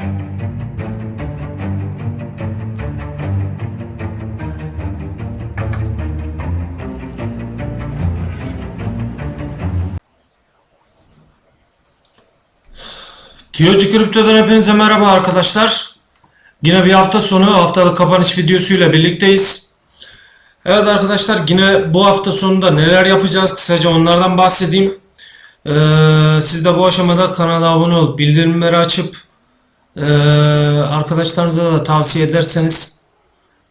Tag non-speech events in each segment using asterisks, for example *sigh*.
Tiyocu Kripto'dan hepinize merhaba arkadaşlar. Yine bir hafta sonu haftalık kapanış videosuyla birlikteyiz. Evet arkadaşlar yine bu hafta sonunda neler yapacağız kısaca onlardan bahsedeyim. Ee, siz de bu aşamada kanala abone olup bildirimleri açıp ee, arkadaşlarınıza da tavsiye ederseniz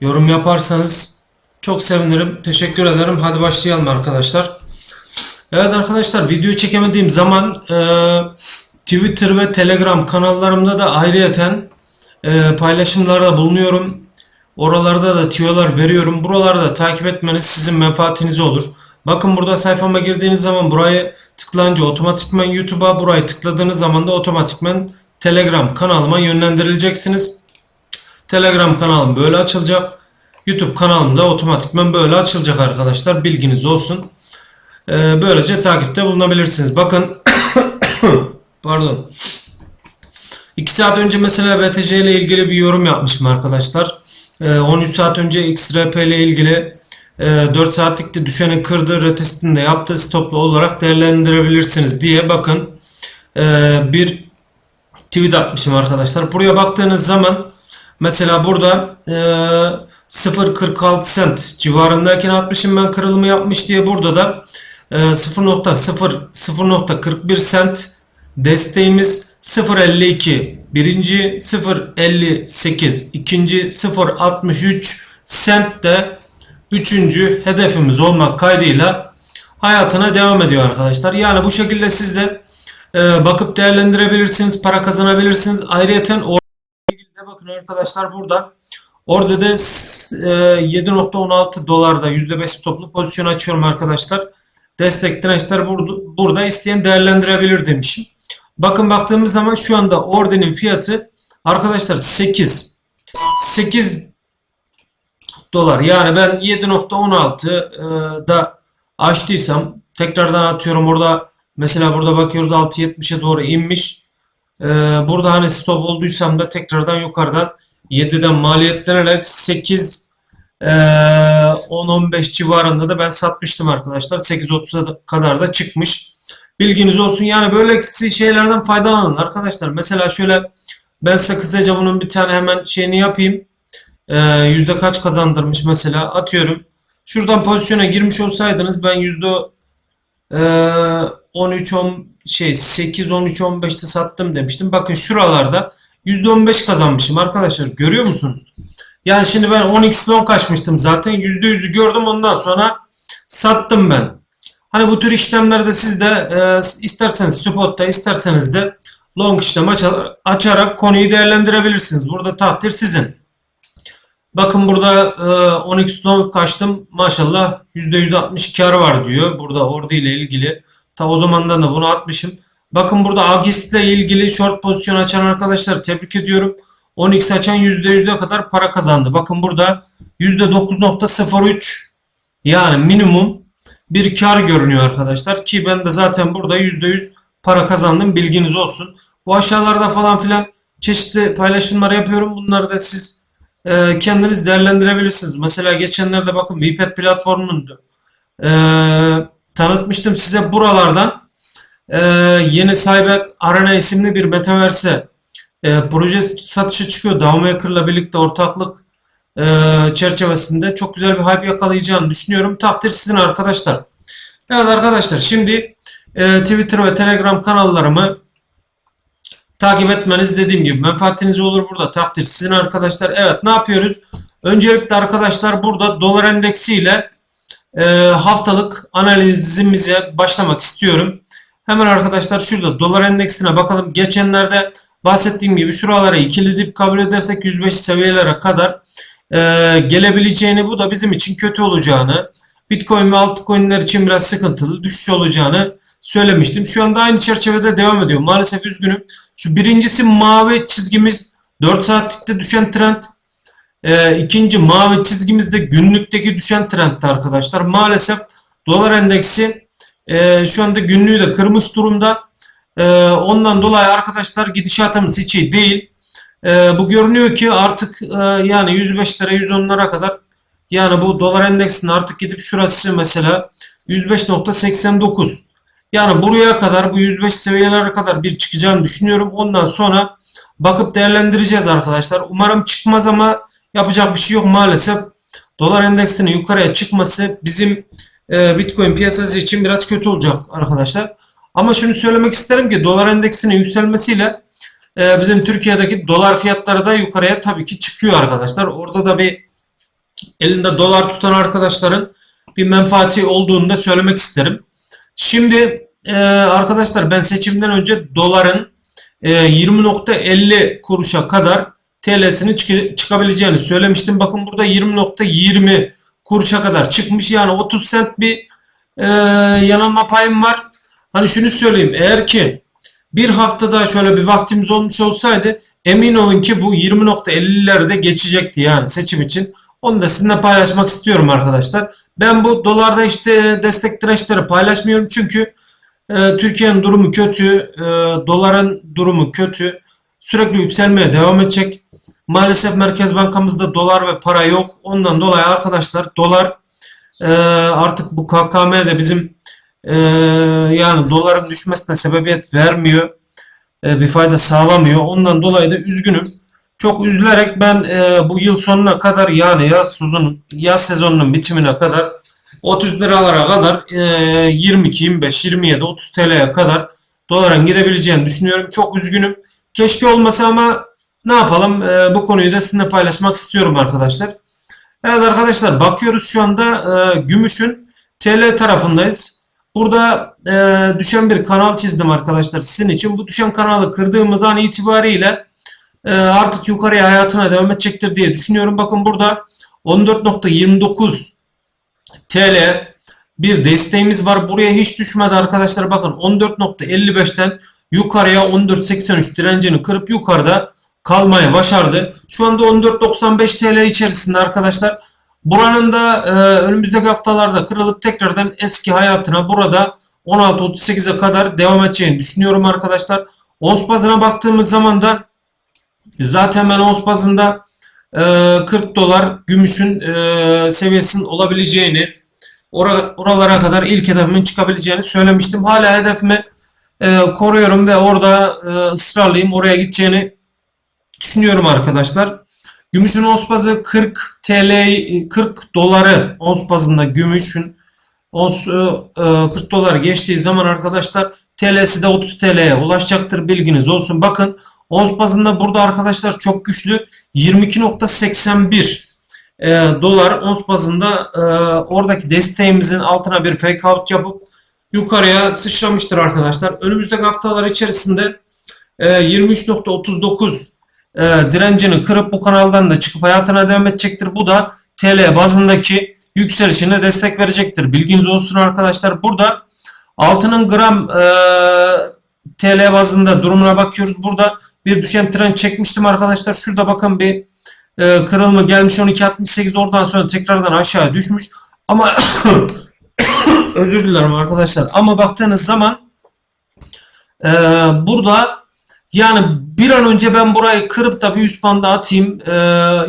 yorum yaparsanız çok sevinirim. Teşekkür ederim. Hadi başlayalım arkadaşlar. Evet arkadaşlar video çekemediğim zaman ee, Twitter ve Telegram kanallarımda da ayrıyeten e, paylaşımlarda bulunuyorum. Oralarda da tiyolar veriyorum. Buraları da takip etmeniz sizin menfaatinize olur. Bakın burada sayfama girdiğiniz zaman burayı tıklayınca otomatikman YouTube'a burayı tıkladığınız zaman da otomatikman Telegram kanalıma yönlendirileceksiniz. Telegram kanalım böyle açılacak. YouTube kanalım da otomatikman böyle açılacak arkadaşlar. Bilginiz olsun. E, böylece takipte bulunabilirsiniz. Bakın *coughs* Pardon. 2 saat önce mesela BTC ile ilgili bir yorum yapmışım arkadaşlar. Ee, 13 saat önce XRP ile ilgili e, 4 saatlikte düşeni kırdı retestini de yaptı stoplu olarak değerlendirebilirsiniz diye bakın e, bir tweet atmışım arkadaşlar. Buraya baktığınız zaman mesela burada e, 0.46 cent civarındayken atmışım ben kırılımı yapmış diye burada da e, 0.0 0.41 cent Desteğimiz 0.52 birinci 0.58 ikinci 0.63 sent de üçüncü hedefimiz olmak kaydıyla hayatına devam ediyor arkadaşlar. Yani bu şekilde siz de bakıp değerlendirebilirsiniz, para kazanabilirsiniz. Ayrıyeten orada bakın arkadaşlar burada orada da e, 7.16 dolarda %5 stoplu pozisyon açıyorum arkadaşlar. Destek dirençler burada, burada isteyen değerlendirebilir demişim. Bakın baktığımız zaman şu anda ordenin fiyatı arkadaşlar 8. 8 dolar. Yani ben 7.16 da açtıysam tekrardan atıyorum orada mesela burada bakıyoruz 6.70'e doğru inmiş. E, burada hani stop olduysam da tekrardan yukarıdan 7'den maliyetlenerek 8 10-15 civarında da ben satmıştım arkadaşlar. 8.30'a kadar da çıkmış. Bilginiz olsun. Yani böyle şeylerden faydalanın arkadaşlar. Mesela şöyle ben size kısaca bunun bir tane hemen şeyini yapayım. Ee, yüzde kaç kazandırmış mesela atıyorum. Şuradan pozisyona girmiş olsaydınız ben yüzde e, 13 10 şey 8 13 15'te sattım demiştim. Bakın şuralarda yüzde 15 kazanmışım arkadaşlar. Görüyor musunuz? Yani şimdi ben 10x long kaçmıştım zaten. %100'ü gördüm ondan sonra sattım ben. Hani bu tür işlemlerde siz de e, isterseniz spotta isterseniz de long işlem açarak konuyu değerlendirebilirsiniz. Burada takdir sizin. Bakın burada e, 10x long kaçtım. Maşallah %160 kar var diyor. Burada orada ile ilgili. Ta o zamandan da bunu atmışım. Bakın burada Agist ile ilgili short pozisyon açan arkadaşlar tebrik ediyorum. 10x açan %100'e kadar para kazandı. Bakın burada %9.03 yani minimum bir kar görünüyor arkadaşlar. Ki ben de zaten burada %100 para kazandım. Bilginiz olsun. Bu aşağılarda falan filan çeşitli paylaşımlar yapıyorum. Bunları da siz e, kendiniz değerlendirebilirsiniz. Mesela geçenlerde bakın VPET platformunu e, tanıtmıştım size buralardan. E, yeni Cyber Arena isimli bir metaverse e, proje satışı çıkıyor. Dowmaker'la birlikte ortaklık e, çerçevesinde çok güzel bir hype yakalayacağını düşünüyorum. Takdir sizin arkadaşlar. Evet arkadaşlar şimdi e, Twitter ve Telegram kanallarımı takip etmeniz dediğim gibi menfaatiniz olur burada. Takdir sizin arkadaşlar. Evet ne yapıyoruz? Öncelikle arkadaşlar burada dolar endeksi ile e, haftalık analizimize başlamak istiyorum. Hemen arkadaşlar şurada dolar endeksine bakalım. Geçenlerde bahsettiğim gibi şuralara ikili dip kabul edersek 105 seviyelere kadar e, gelebileceğini bu da bizim için kötü olacağını Bitcoin ve altcoin'ler için biraz sıkıntılı düşüş olacağını söylemiştim. Şu anda aynı çerçevede devam ediyor. Maalesef üzgünüm. Şu birincisi mavi çizgimiz 4 saatlikte düşen trend. E, ikinci mavi çizgimizde günlükteki düşen trendti arkadaşlar. Maalesef dolar endeksi e, şu anda günlüğü de kırmış durumda. E, ondan dolayı arkadaşlar gidişatımız hiç iyi değil. e, bu görünüyor ki artık e, yani 105 lira 110'lara kadar yani bu dolar endeksinin artık gidip şurası mesela 105.89 yani buraya kadar bu 105 seviyelere kadar bir çıkacağını düşünüyorum. Ondan sonra bakıp değerlendireceğiz arkadaşlar. Umarım çıkmaz ama yapacak bir şey yok maalesef. Dolar endeksinin yukarıya çıkması bizim e, Bitcoin piyasası için biraz kötü olacak arkadaşlar. Ama şunu söylemek isterim ki dolar endeksinin yükselmesiyle e, bizim Türkiye'deki dolar fiyatları da yukarıya tabii ki çıkıyor arkadaşlar. Orada da bir elinde dolar tutan arkadaşların bir menfaati olduğunu da söylemek isterim. Şimdi e, arkadaşlar ben seçimden önce doların e, 20.50 kuruşa kadar TL'sini çık çıkabileceğini söylemiştim. Bakın burada 20.20 kuruşa kadar çıkmış. Yani 30 sent bir e, yanılma payım var. Hani şunu söyleyeyim. Eğer ki bir haftada şöyle bir vaktimiz olmuş olsaydı emin olun ki bu 20.50'lerde geçecekti yani seçim için. Onu da sizinle paylaşmak istiyorum arkadaşlar. Ben bu dolarda işte destek dirençleri paylaşmıyorum çünkü e, Türkiye'nin durumu kötü, e, doların durumu kötü. Sürekli yükselmeye devam edecek. Maalesef Merkez Bankamızda dolar ve para yok. Ondan dolayı arkadaşlar dolar e, artık bu KKM'de bizim e, yani doların düşmesine sebebiyet vermiyor. E, bir fayda sağlamıyor. Ondan dolayı da üzgünüm. Çok üzülerek ben e, bu yıl sonuna kadar yani yaz sezonun yaz sezonunun bitimine kadar 30 liralara kadar e, 22, 25, 27, 30 TL'ye kadar doların gidebileceğini düşünüyorum. Çok üzgünüm. Keşke olmasa ama ne yapalım? E, bu konuyu da sizinle paylaşmak istiyorum arkadaşlar. Evet arkadaşlar bakıyoruz şu anda e, gümüşün TL tarafındayız. Burada e, düşen bir kanal çizdim arkadaşlar sizin için. Bu düşen kanalı kırdığımız an itibariyle e, artık yukarıya hayatına devam edecektir diye düşünüyorum. Bakın burada 14.29 TL bir desteğimiz var. Buraya hiç düşmedi arkadaşlar. Bakın 14.55'ten yukarıya 14.83 direncini kırıp yukarıda kalmaya başardı. Şu anda 14.95 TL içerisinde arkadaşlar. Buranın da e, önümüzdeki haftalarda kırılıp tekrardan eski hayatına burada 16.38'e kadar devam edeceğini düşünüyorum arkadaşlar. Ons bazına baktığımız zaman da zaten ben ons bazında e, 40 dolar gümüşün e, seviyesinin olabileceğini or oralara kadar ilk hedefimin çıkabileceğini söylemiştim. Hala hedefimi e, koruyorum ve orada e, ısrarlıyım. Oraya gideceğini düşünüyorum arkadaşlar. Gümüşün ons bazı 40 TL 40 doları ons gümüşün ons 40 dolar geçtiği zaman arkadaşlar TL'si de 30 TL'ye ulaşacaktır bilginiz olsun. Bakın ons burada arkadaşlar çok güçlü 22.81 e, dolar ons e, oradaki desteğimizin altına bir fake out yapıp yukarıya sıçramıştır arkadaşlar. Önümüzdeki haftalar içerisinde e, 23.39 e, direncini kırıp bu kanaldan da çıkıp hayatına devam edecektir. Bu da TL bazındaki yükselişine destek verecektir. Bilginiz olsun arkadaşlar. Burada altının gram e, TL bazında durumuna bakıyoruz. Burada bir düşen trend çekmiştim arkadaşlar. Şurada bakın bir e, kırılma gelmiş 12.68 oradan sonra tekrardan aşağı düşmüş. Ama *coughs* özür dilerim arkadaşlar. Ama baktığınız zaman e, burada yani bir an önce ben burayı kırıp da bir üst banda atayım, e,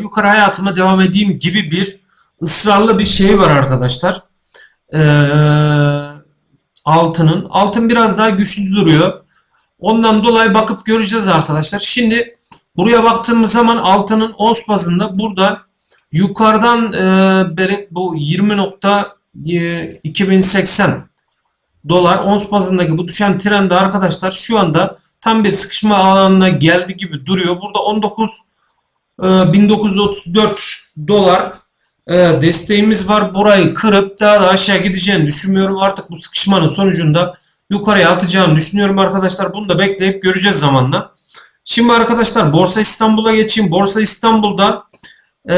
yukarı hayatıma devam edeyim gibi bir ısrarlı bir şey var arkadaşlar. E, altının. Altın biraz daha güçlü duruyor. Ondan dolayı bakıp göreceğiz arkadaşlar. Şimdi buraya baktığımız zaman altının ons bazında burada yukarıdan e, beri bu 20.2080 dolar ons bazındaki bu düşen trende arkadaşlar şu anda tam bir sıkışma alanına geldi gibi duruyor. Burada 19 e, 1934 dolar e, desteğimiz var. Burayı kırıp daha da aşağı gideceğini düşünmüyorum. Artık bu sıkışmanın sonucunda yukarıya atacağını düşünüyorum arkadaşlar. Bunu da bekleyip göreceğiz zamanla. Şimdi arkadaşlar Borsa İstanbul'a geçeyim. Borsa İstanbul'da e,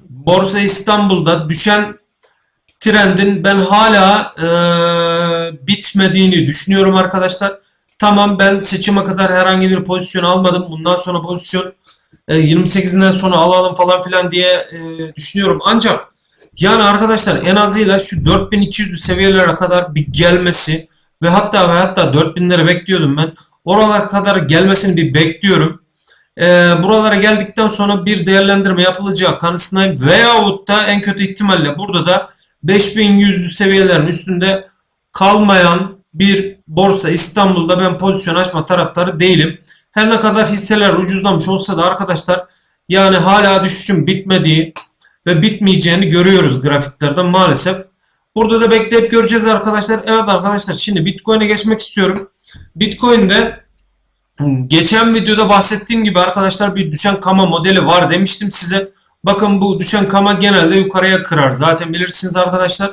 Borsa İstanbul'da düşen trendin ben hala e, bitmediğini düşünüyorum arkadaşlar. Tamam ben seçime kadar herhangi bir pozisyon almadım. Bundan sonra pozisyon e, 28'inden sonra alalım falan filan diye e, düşünüyorum. Ancak yani arkadaşlar en azıyla şu 4200 seviyelere kadar bir gelmesi ve hatta ve hatta 4000'leri bekliyordum ben. Oralara kadar gelmesini bir bekliyorum. e, buralara geldikten sonra bir değerlendirme yapılacağı kanısındayım. Veyahut da en kötü ihtimalle burada da 5100'lü seviyelerin üstünde kalmayan bir borsa İstanbul'da ben pozisyon açma taraftarı değilim. Her ne kadar hisseler ucuzlamış olsa da arkadaşlar yani hala düşüşün bitmediği ve bitmeyeceğini görüyoruz grafiklerden maalesef. Burada da bekleyip göreceğiz arkadaşlar. Evet arkadaşlar şimdi Bitcoin'e geçmek istiyorum. Bitcoin'de geçen videoda bahsettiğim gibi arkadaşlar bir düşen kama modeli var demiştim size. Bakın bu düşen kama genelde yukarıya kırar. Zaten bilirsiniz arkadaşlar.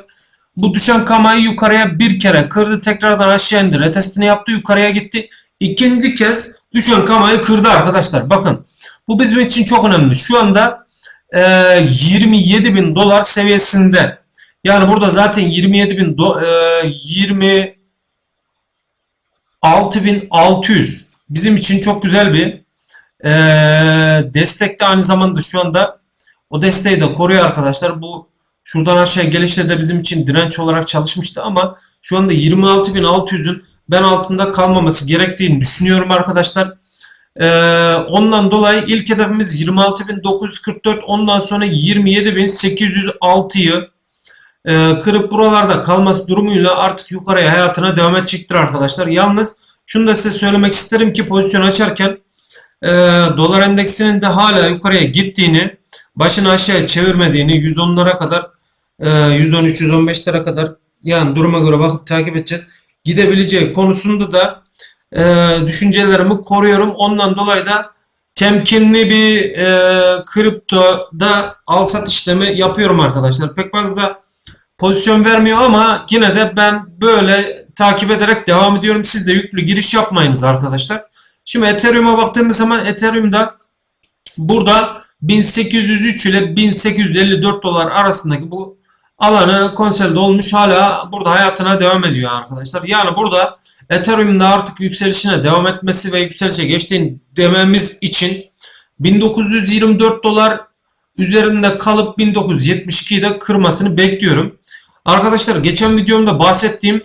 Bu düşen kamayı yukarıya bir kere kırdı. Tekrardan aşağı indi. Retestini yaptı. Yukarıya gitti. İkinci kez düşen kamayı kırdı arkadaşlar. Bakın bu bizim için çok önemli. Şu anda e, 27 bin dolar seviyesinde. Yani burada zaten 27 bin do, e, 26.600 bizim için çok güzel bir e, destek de aynı zamanda şu anda o desteği de koruyor arkadaşlar. Bu şuradan aşağı gelişte de bizim için direnç olarak çalışmıştı ama şu anda 26.600'ün ben altında kalmaması gerektiğini düşünüyorum arkadaşlar. Ee, ondan dolayı ilk hedefimiz 26.944 ondan sonra 27.806'yı e, kırıp buralarda kalması durumuyla artık yukarıya hayatına devam edecektir arkadaşlar. Yalnız şunu da size söylemek isterim ki pozisyon açarken e, dolar endeksinin de hala yukarıya gittiğini başını aşağıya çevirmediğini 110'lara kadar e, 113-115'lere kadar yani duruma göre bakıp takip edeceğiz. Gidebileceği konusunda da e, düşüncelerimi koruyorum. Ondan dolayı da temkinli bir e, kriptoda al sat işlemi yapıyorum arkadaşlar. Pek fazla pozisyon vermiyor ama yine de ben böyle takip ederek devam ediyorum. Siz de yüklü giriş yapmayınız arkadaşlar. Şimdi Ethereum'a baktığımız zaman Ethereum'da burada 1803 ile 1854 dolar arasındaki bu alanı konsolide olmuş hala burada hayatına devam ediyor arkadaşlar. Yani burada Ethereum'da artık yükselişine devam etmesi ve yükselişe geçtiğini dememiz için 1924 dolar üzerinde kalıp 1972'de de kırmasını bekliyorum. Arkadaşlar geçen videomda bahsettiğim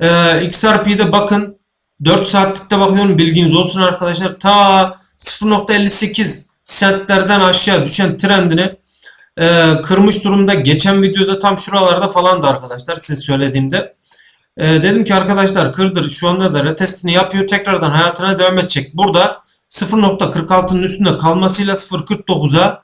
e, XRP'de bakın 4 saatlikte bakıyorum bilginiz olsun arkadaşlar. Ta 0.58 centlerden aşağı düşen trendini e, kırmış durumda. Geçen videoda tam şuralarda falandı arkadaşlar siz söylediğimde. E, dedim ki arkadaşlar kırdır şu anda da retestini yapıyor tekrardan hayatına devam edecek. Burada 0.46'nın üstünde kalmasıyla 0.49'a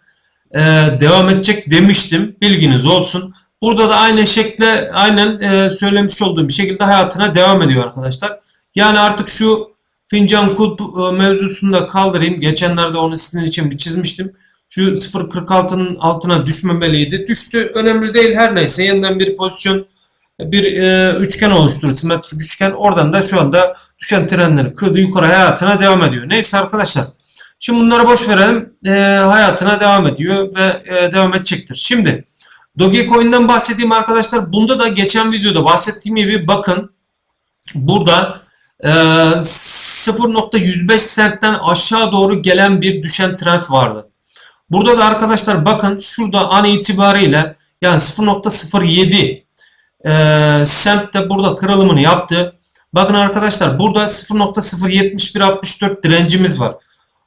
e, devam edecek demiştim. Bilginiz olsun. Burada da aynı şekilde aynen e, söylemiş olduğum bir şekilde hayatına devam ediyor arkadaşlar. Yani artık şu fincan kulp e, mevzusunu da kaldırayım. Geçenlerde onu sizin için bir çizmiştim. Şu 0.46'nın altına düşmemeliydi. Düştü. Önemli değil. Her neyse yeniden bir pozisyon bir e, üçgen oluşturdu. Simetrik üçgen. Oradan da şu anda düşen trenleri kırdı. Yukarı hayatına devam ediyor. Neyse arkadaşlar. Şimdi bunları boş verelim. E, hayatına devam ediyor ve e, devam edecektir. Şimdi Dogecoin'den bahsedeyim arkadaşlar. Bunda da geçen videoda bahsettiğim gibi bakın burada 0.105 centten aşağı doğru gelen bir düşen trend vardı. Burada da arkadaşlar bakın şurada an itibariyle yani 0.07 e, cent de burada kırılımını yaptı. Bakın arkadaşlar burada 0.07164 direncimiz var.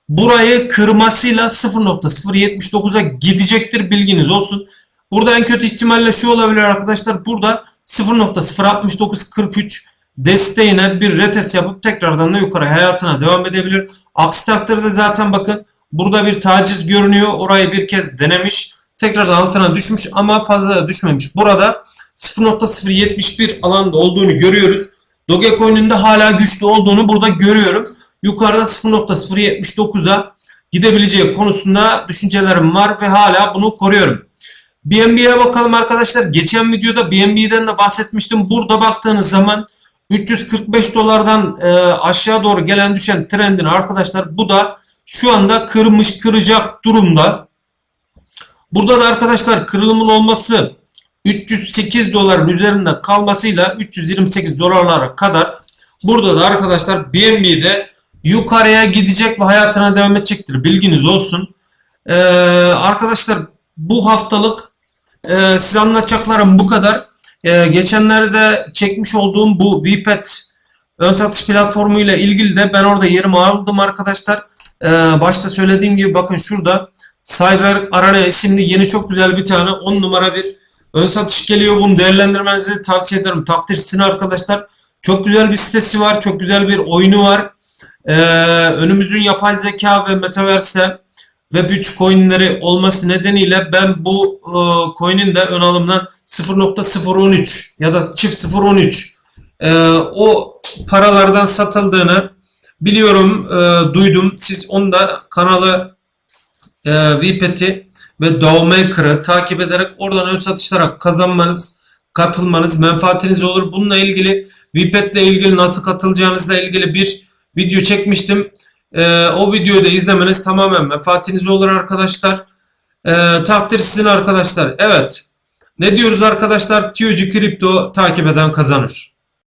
Burayı kırmasıyla 0.079'a gidecektir bilginiz olsun. Burada en kötü ihtimalle şu olabilir arkadaşlar. Burada 0.06943 desteğine bir retest yapıp tekrardan da yukarı hayatına devam edebilir. Aksi takdirde zaten bakın burada bir taciz görünüyor. Orayı bir kez denemiş. Tekrardan altına düşmüş ama fazla da düşmemiş. Burada 0.071 alanda olduğunu görüyoruz. Dogecoin'in de hala güçlü olduğunu burada görüyorum. Yukarıda 0.079'a gidebileceği konusunda düşüncelerim var ve hala bunu koruyorum. BNB'ye bakalım arkadaşlar. Geçen videoda BNB'den de bahsetmiştim. Burada baktığınız zaman 345 dolardan e, aşağı doğru gelen düşen trendin arkadaşlar bu da şu anda kırmış kıracak durumda. Burada da arkadaşlar kırılımın olması 308 doların üzerinde kalmasıyla 328 dolarlara kadar burada da arkadaşlar BNB'de yukarıya gidecek ve hayatına devam edecektir. Bilginiz olsun. Ee, arkadaşlar bu haftalık e, size anlatacaklarım bu kadar. E, geçenlerde çekmiş olduğum bu VPET ön satış platformu ile ilgili de ben orada yerimi aldım arkadaşlar. Ee, başta söylediğim gibi bakın şurada Cyber Arena isimli yeni çok güzel bir tane 10 numara bir ön satış geliyor. Bunu değerlendirmenizi tavsiye ederim. Takdir sizin arkadaşlar. Çok güzel bir sitesi var. Çok güzel bir oyunu var. Ee, önümüzün yapay zeka ve metaverse Web3 coinleri olması nedeniyle ben bu e, coin'in de ön alımdan 0.013 ya da çift 0.13 e, o paralardan satıldığını biliyorum, e, duydum. Siz onu da kanalı e, VPet'i ve Dowmaker'ı takip ederek oradan ön satışlara kazanmanız, katılmanız menfaatiniz olur. Bununla ilgili VPet'le ilgili nasıl katılacağınızla ilgili bir video çekmiştim. E, o videoyu da izlemeniz tamamen menfaatiniz olur arkadaşlar. E, takdir sizin arkadaşlar. Evet. Ne diyoruz arkadaşlar? TUG Crypto takip eden kazanır.